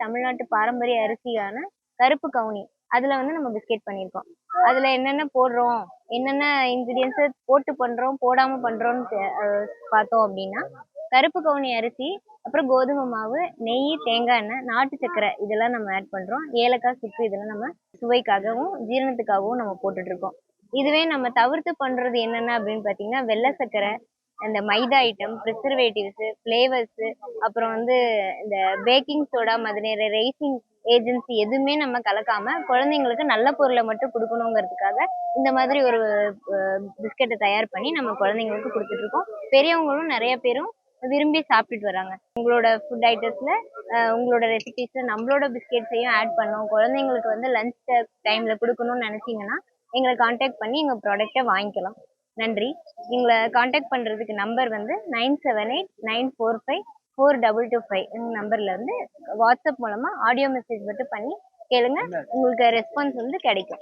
தமிழ்நாட்டு பாரம்பரிய அரிசியான கருப்பு கவுனி. அதில் வந்து நம்ம பிஸ்கெட் பண்ணியிருக்கோம் அதில் என்னென்ன போடுறோம் என்னென்ன இன்க்ரீடியன்ஸை போட்டு பண்ணுறோம் போடாமல் பண்றோம்னு பார்த்தோம் அப்படின்னா கருப்பு கவுனி அரிசி அப்புறம் கோதுமை மாவு நெய் தேங்காய் எண்ணெய் நாட்டு சர்க்கரை இதெல்லாம் நம்ம ஆட் பண்ணுறோம் ஏலக்காய் சுக்கு இதெல்லாம் நம்ம சுவைக்காகவும் ஜீரணத்துக்காகவும் நம்ம போட்டுட்ருக்கோம் இதுவே நம்ம தவிர்த்து பண்ணுறது என்னென்ன அப்படின்னு பார்த்தீங்கன்னா வெள்ளை சர்க்கரை இந்த மைதா ஐட்டம் ப்ரிசர்வேட்டிவ்ஸு ஃப்ளேவர்ஸு அப்புறம் வந்து இந்த பேக்கிங் சோடா மாதிரி ரேசிங் ஏஜென்சி எதுவுமே நம்ம கலக்காம குழந்தைங்களுக்கு நல்ல பொருளை மட்டும் கொடுக்கணுங்கிறதுக்காக இந்த மாதிரி ஒரு பிஸ்கெட்டை தயார் பண்ணி நம்ம குழந்தைங்களுக்கு கொடுத்துட்ருக்கோம். பெரியவங்களும் நிறைய பேரும் விரும்பி சாப்பிட்டுட்டு வராங்க. உங்களோட ஃபுட் ஐட்டத்தில் உங்களோட ரெசிபீஸில் நம்மளோட பிஸ்கெட்ஸையும் ஆட் பண்ணோம் குழந்தைங்களுக்கு வந்து லஞ்ச் டைமில் கொடுக்கணும்னு நினச்சிங்கன்னா எங்களை காண்டாக்ட் பண்ணி எங்கள் ப்ராடக்டை வாங்கிக்கலாம். நன்றி. எங்களை காண்டாக்ட் பண்ணுறதுக்கு நம்பர் வந்து nine seven eight nine four five four double two five இந்த நம்பரில் வந்து வாட்ஸ்அப் மூலமாக ஆடியோ மெசேஜ் மட்டும் பண்ணி கேளுங்க. உங்களுக்கு ரெஸ்பான்ஸ் வந்து கிடைக்கும்.